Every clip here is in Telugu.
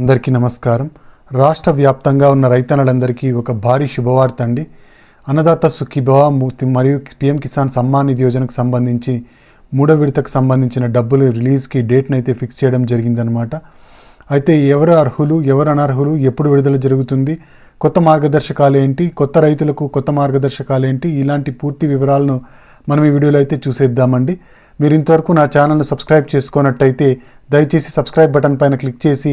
అందరికీ నమస్కారం. రాష్ట్ర వ్యాప్తంగా ఉన్న రైతన్నలందరికీ ఒక భారీ శుభవార్త అండి. అన్నదాత సుఖీభవ మూర్తి మరియు పిఎం కిసాన్ సమ్మాన్ నిధి యోజనకు సంబంధించి మూడో విడతకు సంబంధించిన డబ్బులు రిలీజ్కి డేట్ని అయితే ఫిక్స్ చేయడం జరిగిందనమాట అయితే ఎవరు అర్హులు ఎవరు అనర్హులు ఎప్పుడు విడుదల జరుగుతుంది కొత్త మార్గదర్శకాలు ఏంటి కొత్త రైతులకు కొత్త మార్గదర్శకాలు ఏంటి ఇలాంటి పూర్తి వివరాలను మనం ఈ వీడియోలో అయితే చూసేద్దామండి. మీరు ఇంతవరకు నా ఛానల్ను సబ్స్క్రైబ్ చేసుకున్నట్టయితే దయచేసి సబ్స్క్రైబ్ బటన్ పైన క్లిక్ చేసి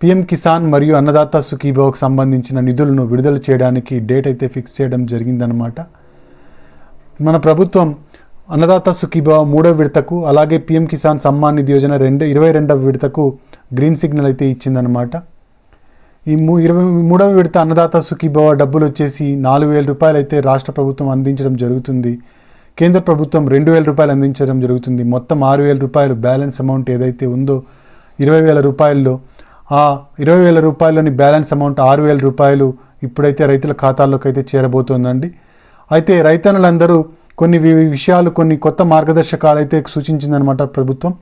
పిఎం కిసాన్ మరియు అన్నదాత సుఖీభావకు సంబంధించిన నిధులను విడుదల చేయడానికి డేట్ అయితే ఫిక్స్ చేయడం జరిగిందనమాట మన ప్రభుత్వం అన్నదాత సుఖీభావ మూడో విడతకు అలాగే పిఎం కిసాన్ సమ్మాన్ నిధి యోజన రెండు ఇరవై రెండవ విడతకు గ్రీన్ సిగ్నల్ అయితే ఇచ్చిందనమాట ఈ మూ ఇరవై మూడవ విడత అన్నదాత సుఖీభావ డబ్బులు వచ్చేసి నాలుగు వేల రూపాయలు అయితే రాష్ట్ర ప్రభుత్వం అందించడం జరుగుతుంది. కేంద్ర ప్రభుత్వం రెండు వేల రూపాయలు అందించడం జరుగుతుంది. మొత్తం ఆరు వేల రూపాయలు బ్యాలెన్స్ అమౌంట్ ఏదైతే ఉందో ఇరవై వేల రూపాయల్లో ఆ ఇరవై వేల రూపాయలని బ్యాలెన్స్ అమౌంట్ ఆరు వేల రూపాయలు ఇప్పుడైతే రైతుల ఖాతాల్లోకి అయితే చేరబోతోందండి. అయితే రైతన్నులందరూ కొన్ని విషయాలు కొన్ని కొత్త మార్గదర్శకాలు అయితే సూచించిందనమాట ప్రభుత్వం.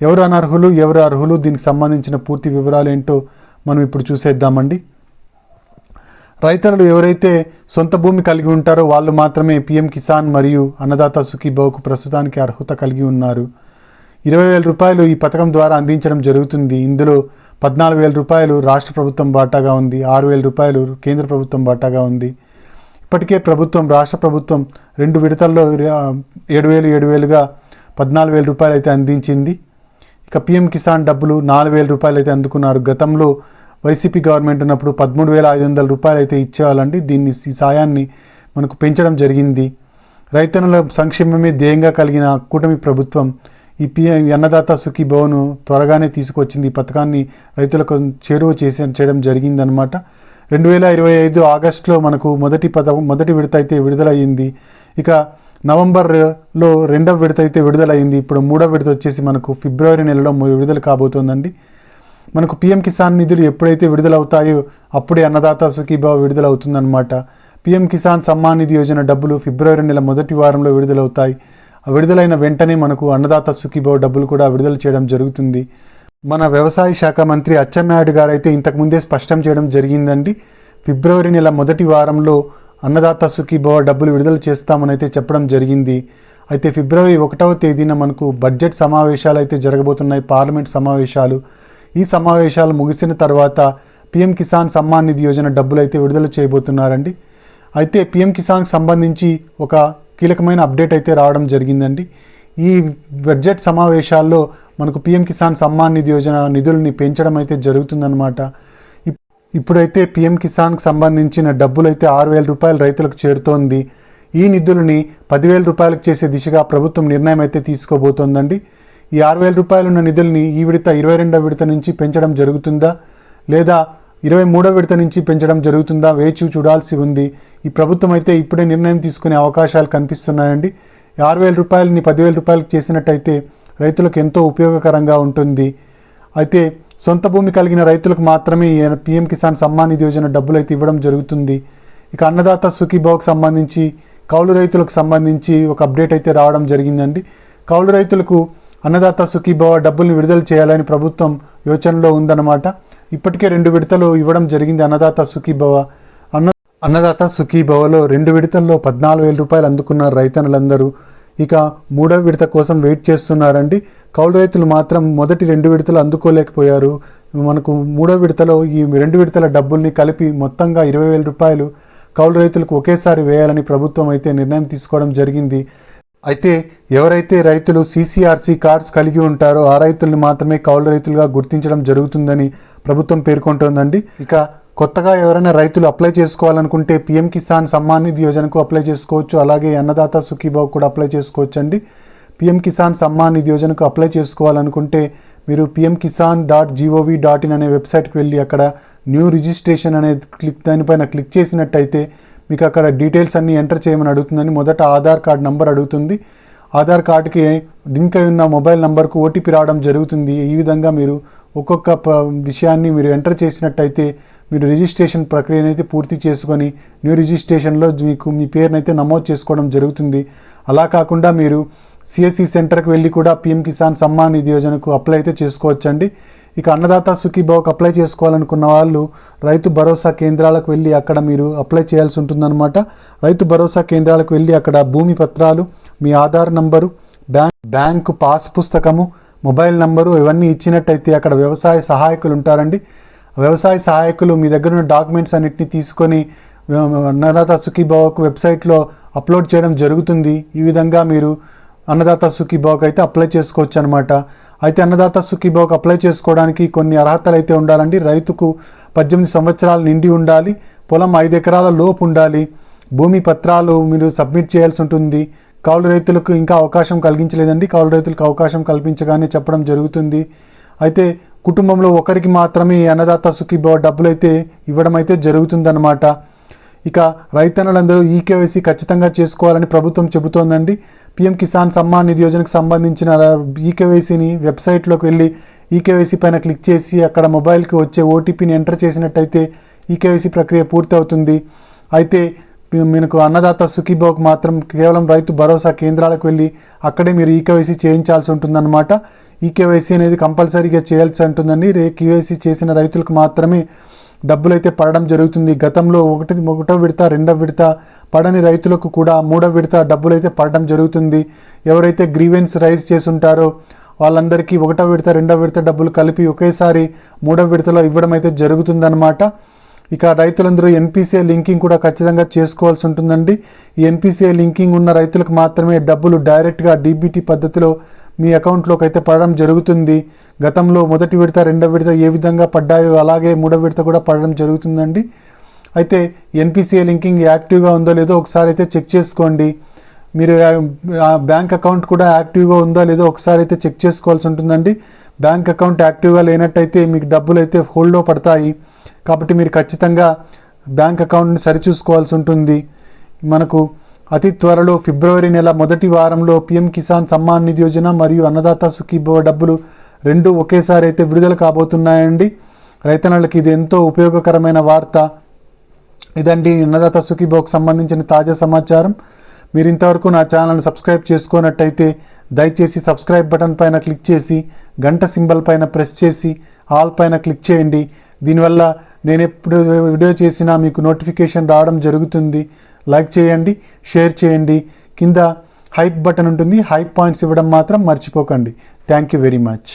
ఎవరు అనర్హులు ఎవరు అర్హులు దీనికి సంబంధించిన పూర్తి వివరాలు ఏంటో మనం ఇప్పుడు చూసేద్దామండి. రైతన్నులు ఎవరైతే సొంత భూమి కలిగి ఉంటారో వాళ్ళు మాత్రమే పిఎం కిసాన్ మరియు అన్నదాత సుఖీభావకు ప్రస్తుతానికి అర్హత కలిగి ఉన్నారు. ఇరవై వేల రూపాయలు ఈ పథకం ద్వారా అందించడం జరుగుతుంది. ఇందులో పద్నాలుగు వేల రూపాయలు రాష్ట్ర ప్రభుత్వం బాటాగా ఉంది ఆరు వేల రూపాయలు కేంద్ర ప్రభుత్వం బాటాగా ఉంది. ఇప్పటికే ప్రభుత్వం రాష్ట్ర ప్రభుత్వం రెండు విడతల్లో ఏడు వేలు ఏడు వేలుగా పద్నాలుగు వేల రూపాయలు అయితే అందించింది. ఇక పిఎం కిసాన్ డబ్బులు నాలుగు వేల రూపాయలు అయితే అందుకున్నారు. గతంలో వైసీపీ గవర్నమెంట్ ఉన్నప్పుడు పదమూడు వేల ఐదు వందల రూపాయలు అయితే ఇచ్చేవాళ్ళండి. దీన్ని ఈ సాయాన్ని మనకు పెంచడం జరిగింది. రైతన్నుల సంక్షేమమే ధ్యేయంగా కలిగిన కూటమి ప్రభుత్వం ఈ పిఎం అన్నదాత సుఖీ భవన్ త్వరగానే తీసుకొచ్చింది ఈ పథకాన్ని రైతులకు చేరువ చేసే చేయడం జరిగిందనమాట రెండు వేల ఇరవై ఐదు ఆగస్టులో మనకు మొదటి పద మొదటి విడత అయితే విడుదలయ్యింది. ఇక నవంబర్లో రెండవ విడత అయితే విడుదలైంది ఇప్పుడు మూడవ విడత వచ్చేసి మనకు ఫిబ్రవరి నెలలో విడుదల కాబోతోందండి. మనకు పిఎం కిసాన్ నిధులు ఎప్పుడైతే విడుదలవుతాయో అప్పుడే అన్నదాత సుఖీభావ విడుదలవుతుందన్నమాట. పిఎం కిసాన్ సమ్మాన్ నిధి యోజన డబ్బులు ఫిబ్రవరి నెల మొదటి వారంలో విడుదలవుతాయి. విడుదలైన వెంటనే మనకు అన్నదాత సుఖీభావ డబ్బులు కూడా విడుదల చేయడం జరుగుతుంది. మన వ్యవసాయ శాఖ మంత్రి అచ్చెన్నాయుడు గారు అయితే ఇంతకుముందే స్పష్టం చేయడం జరిగిందండి. ఫిబ్రవరి నెల మొదటి వారంలో అన్నదాత సుఖీభవ డబ్బులు విడుదల చేస్తామని అయితే చెప్పడం జరిగింది. అయితే ఫిబ్రవరి ఒకటవ తేదీన మనకు బడ్జెట్ సమావేశాలు అయితే జరగబోతున్నాయి. పార్లమెంట్ సమావేశాలు. ఈ సమావేశాలు ముగిసిన తర్వాత పిఎం కిసాన్ సమ్మాన్ నిధి యోజన డబ్బులు అయితే విడుదల చేయబోతున్నారండి. అయితే పిఎం కిసాన్కి సంబంధించి ఒక కీలకమైన అప్డేట్ అయితే రావడం జరిగిందండి. ఈ బడ్జెట్ సమావేశాల్లో మనకు పిఎం కిసాన్ సమ్మాన్ నిధి యోజన నిధుల్ని పెంచడం అయితే జరుగుతుందన్నమాట. ఇప్పుడైతే పిఎం కిసాన్కి సంబంధించిన డబ్బులు అయితే ఆరు వేల రూపాయలు రైతులకు చేరుతోంది. ఈ నిధులని పదివేల రూపాయలకు చేసే దిశగా ప్రభుత్వం నిర్ణయం అయితే తీసుకోబోతోందండి. ఈ ఆరు వేల రూపాయలు ఉన్న నిధుల్ని ఈ విడత ఇరవై రెండవ విడత నుంచి పెంచడం జరుగుతుందా? లేదా ఇరవై మూడో విడత నుంచి పెంచడం జరుగుతుందా వేచి చూడాల్సి ఉంది. ఈ ప్రభుత్వం అయితే ఇప్పుడే నిర్ణయం తీసుకునే అవకాశాలు కనిపిస్తున్నాయండి. ఆరు వేల రూపాయలని పదివేల రూపాయలకు చేసినట్టయితే రైతులకు ఎంతో ఉపయోగకరంగా ఉంటుంది. అయితే సొంత భూమి కలిగిన రైతులకు మాత్రమే పీఎం పిఎం కిసాన్ సమ్మాన్ నిధి యోజన డబ్బులు అయితే ఇవ్వడం జరుగుతుంది. ఇక అన్నదాత సుఖీభావ్కి సంబంధించి కౌలు రైతులకు సంబంధించి ఒక అప్డేట్ అయితే రావడం జరిగిందండి. కౌలు రైతులకు అన్నదాత సుఖీభావ డబ్బుల్ని విడుదల చేయాలని ప్రభుత్వం యోచనలో ఉందన్నమాట. ఇప్పటికే రెండు విడతలు ఇవ్వడం జరిగింది అన్నదాత సుఖీభవ. అన్న అన్నదాత సుఖీభవలో రెండు విడతల్లో పద్నాలుగు వేల రూపాయలు అందుకున్నారు రైతన్నులందరూ ఇక మూడో విడత కోసం వెయిట్ చేస్తున్నారండి. కౌలు రైతులు మాత్రం మొదటి రెండు విడతలు అందుకోలేకపోయారు. మనకు మూడో విడతలో ఈ రెండు విడతల డబ్బుల్ని కలిపి మొత్తంగా ఇరవై వేల రూపాయలు కౌలు రైతులకు ఒకేసారి వేయాలని ప్రభుత్వం అయితే నిర్ణయం తీసుకోవడం జరిగింది. అయితే ఎవరైతే రైతులు సీసీఆర్సీ కార్డ్స్ కలిగి ఉంటారో ఆ రైతుల్ని మాత్రమే కౌలు రైతులుగా గుర్తించడం జరుగుతుందని ప్రభుత్వం పేర్కొంటోందండి. ఇక కొత్తగా ఎవరైనా రైతులు అప్లై చేసుకోవాలనుకుంటే పిఎం కిసాన్ సమ్మాన్ నిధి యోజనకు అప్లై చేసుకోవచ్చు. అలాగే అన్నదాత సుఖీబాబు కూడా అప్లై చేసుకోవచ్చు అండి పిఎం కిసాన్ సమ్మాన్ నిధి యోజనకు అప్లై చేసుకోవాలనుకుంటే మీరు PM Kisan dot GOV dot in అనే వెబ్సైట్కి వెళ్ళి అక్కడ న్యూ రిజిస్ట్రేషన్ అనేది క్లిక్ దానిపైన క్లిక్ చేసినట్టయితే మీకు అక్కడ డీటెయిల్స్ అన్నీ ఎంటర్ చేయమని అడుగుతుందని మొదట ఆధార్ కార్డ్ నంబర్ అడుగుతుంది. ఆధార్ కార్డుకి లింక్ అయి ఉన్న మొబైల్ నంబర్కు ఓటీపీ రావడం జరుగుతుంది. ఈ విధంగా మీరు ఒక్కొక్క ప విషయాన్ని మీరు ఎంటర్ చేసినట్టయితే మీరు రిజిస్ట్రేషన్ ప్రక్రియను అయితే పూర్తి చేసుకొని న్యూ రిజిస్ట్రేషన్లో మీకు మీ పేరునైతే నమోదు చేసుకోవడం జరుగుతుంది. అలా కాకుండా మీరు సిఎస్సి సెంటర్కి వెళ్ళి కూడా పిఎం కిసాన్ సమ్మాన్ నిధి యోజనకు అప్లై అయితే చేసుకోవచ్చండి. ఇక అన్నదాత సుఖీభావకు అప్లై చేసుకోవాలనుకున్న వాళ్ళు రైతు భరోసా కేంద్రాలకు వెళ్ళి అక్కడ మీరు అప్లై చేయాల్సి ఉంటుందన్నమాట. రైతు భరోసా కేంద్రాలకు వెళ్ళి అక్కడ భూమి పత్రాలు మీ Aadhaar number bank bank pass పుస్తకము మొబైల్ నంబరు ఇవన్నీ ఇచ్చినట్టయితే అక్కడ వ్యవసాయ సహాయకులు ఉంటారండి. వ్యవసాయ సహాయకులు మీ దగ్గర ఉన్న డాక్యుమెంట్స్ అన్నిటిని తీసుకొని అన్నదాత సుఖీభావకు వెబ్సైట్లో అప్లోడ్ చేయడం జరుగుతుంది. ఈ విధంగా మీరు అన్నదాత సుఖీభావకు అయితే అప్లై చేసుకోవచ్చు అనమాట అయితే అన్నదాత సుఖీభావకు అప్లై చేసుకోవడానికి కొన్ని అర్హతలు అయితే ఉండాలండి. రైతుకు పద్దెనిమిది సంవత్సరాలు నిండి ఉండాలి. పొలం ఐదు ఎకరాల లోపు ఉండాలి. భూమి పత్రాలు మీరు సబ్మిట్ చేయాల్సి ఉంటుంది. కౌలు రైతులకు ఇంకా అవకాశం కలిగించలేదండి. కౌలు రైతులకు అవకాశం కల్పించగానే చెప్పడం జరుగుతుంది. అయితే కుటుంబంలో ఒకరికి మాత్రమే అన్నదాత సుఖీభావ డబ్బులు అయితే ఇవ్వడం అయితే జరుగుతుందన్నమాట. ఇక రైతన్నులందరూ ఈ కేవైసీ ఖచ్చితంగా చేసుకోవాలని ప్రభుత్వం చెబుతోందండి. పిఎం కిసాన్ సమ్మాన్ నిధి యోజనకు సంబంధించిన ఈ కేవైసీని వెబ్సైట్లోకి వెళ్ళి ఈ కేవైసీ పైన క్లిక్ చేసి అక్కడ మొబైల్కి వచ్చే ఓటీపీని ఎంటర్ చేసినట్టయితే ఈ కేవైసీ ప్రక్రియ పూర్తి అవుతుంది అయితే మీకు అన్నదాత సుఖీభావకు మాత్రం కేవలం రైతు భరోసా కేంద్రాలకు వెళ్ళి అక్కడే మీరు ఈకేవైసీ చేయించాల్సి ఉంటుందన్నమాట. ఈకేవైసీ అనేది కంపల్సరీగా చేయాల్సి ఉంటుందండి. రే కేవైసీ చేసిన రైతులకు మాత్రమే డబ్బులు అయితే పడడం జరుగుతుంది. గతంలో ఒకటి ఒకటో విడత రెండవ విడత పడని రైతులకు కూడా మూడో విడత డబ్బులు అయితే పడడం జరుగుతుంది. ఎవరైతే గ్రీవెన్స్ రైజ్ చేసుంటారో వాళ్ళందరికీ ఒకటో విడత రెండో విడత డబ్బులు కలిపి ఒకేసారి మూడో విడతలో ఇవ్వడం అయితే జరుగుతుందన్నమాట. ఇక రైతులందరూ ఎన్పిసిఐ లింకింగ్ కూడా ఖచ్చితంగా చేసుకోవాల్సి ఉంటుందండి. ఈ ఎన్పిసిఐ లింకింగ్ ఉన్న రైతులకు మాత్రమే డబ్బులు డైరెక్ట్గా డీబీటీ పద్ధతిలో మీ అకౌంట్లోకి అయితే పడడం జరుగుతుంది. గతంలో మొదటి విడత రెండో విడత ఏ విధంగా పడ్డాయో అలాగే మూడో విడత కూడా పడడం జరుగుతుందండి. అయితే ఎన్పిసిఐ లింకింగ్ యాక్టివ్గా ఉందో లేదో ఒకసారి అయితే చెక్ చేసుకోండి. మీరు ఆ బ్యాంక్ అకౌంట్ కూడా యాక్టివ్గా ఉందా లేదో ఒకసారి అయితే చెక్ చేసుకోవాల్సి ఉంటుందండి. బ్యాంక్ అకౌంట్ యాక్టివ్గా లేనట్టయితే మీకు డబ్బులు అయితే హోల్డ్లో పడతాయి. కాబట్టి మీరు ఖచ్చితంగా బ్యాంక్ అకౌంట్ని సరిచూసుకోవాల్సి ఉంటుంది. మనకు అతి త్వరలో ఫిబ్రవరి నెల మొదటి వారంలో పిఎం కిసాన్ సమ్మాన్ నిధి యోజన మరియు అన్నదాత సుఖీభవ డబ్బులు రెండు ఒకేసారి అయితే విడుదల కాబోతున్నాయండి. రైతన్నలకి ఇది ఎంతో ఉపయోగకరమైన వార్త. ఇదండి అన్నదాత సుఖీభవకు సంబంధించిన తాజా సమాచారం. మీరు ఇంతవరకు నా ఛానల్ని సబ్స్క్రైబ్ చేసుకున్నట్టయితే దయచేసి సబ్స్క్రైబ్ బటన్ పైన క్లిక్ చేసి గంట సింబల్ పైన ప్రెస్ చేసి ఆల్ పైన క్లిక్ చేయండి. దీనివల్ల నేను ఎప్పుడు వీడియో చేసినా మీకు నోటిఫికేషన్ రావడం జరుగుతుంది. లైక్ చేయండి షేర్ చేయండి. కింద హైప్ బటన్ ఉంటుంది. హైప్ పాయింట్స్ ఇవ్వడం మాత్రం మర్చిపోకండి. Thank you very much.